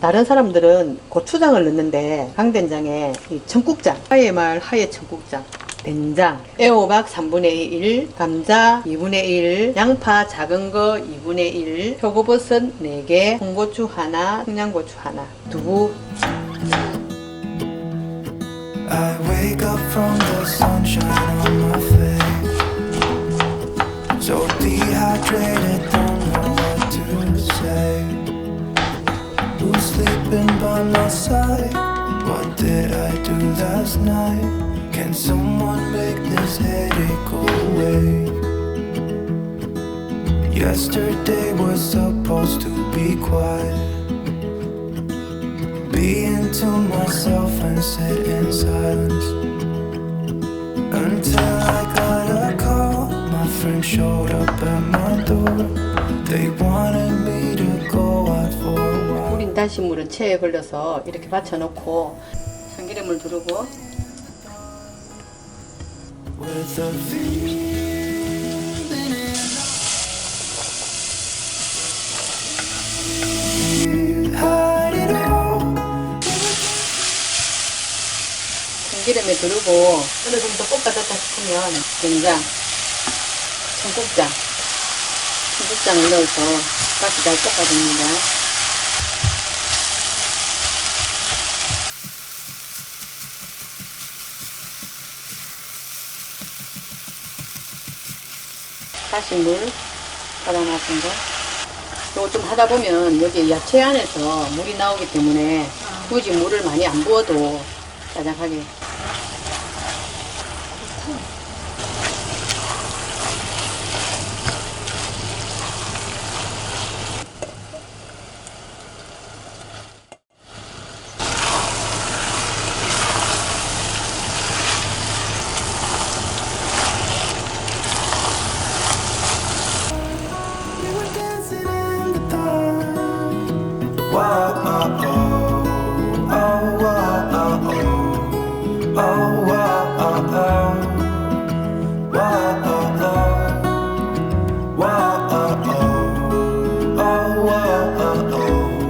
다른 사람들은 고추장을 넣는데 강된장에 이 청국장, 하예말 하예 청국장, 된장, 애호박 3분의 1, 감자 2분의 1, 양파 작은 거 2분의 1, 표고버섯 4개, 홍고추 하나, 청양고추 하나, 두부 I wake up from the sunshine on my face. So dehydrated, don't know what to say. Who's sleeping by my side? What did I do last night? Can someone this headache away? Yesterday was supposed to be quiet. Being to myself and sit in silence until I got a call. My friend showed up at my door. They wanted me to go out for a while. 우린 다시물은 체에 걸려서 이렇게 받쳐놓고 참기름을 두르고 기름에 두르고 어느 정도 볶아졌다 싶으면 된장, 청국장, 청국장을 넣어서 다시 잘 볶아줍니다. 다시 물 받아놨은 거. 요거 좀 하다 보면 여기 야채 안에서 물이 나오기 때문에 굳이 물을 많이 안 부어도 짜작하게. out.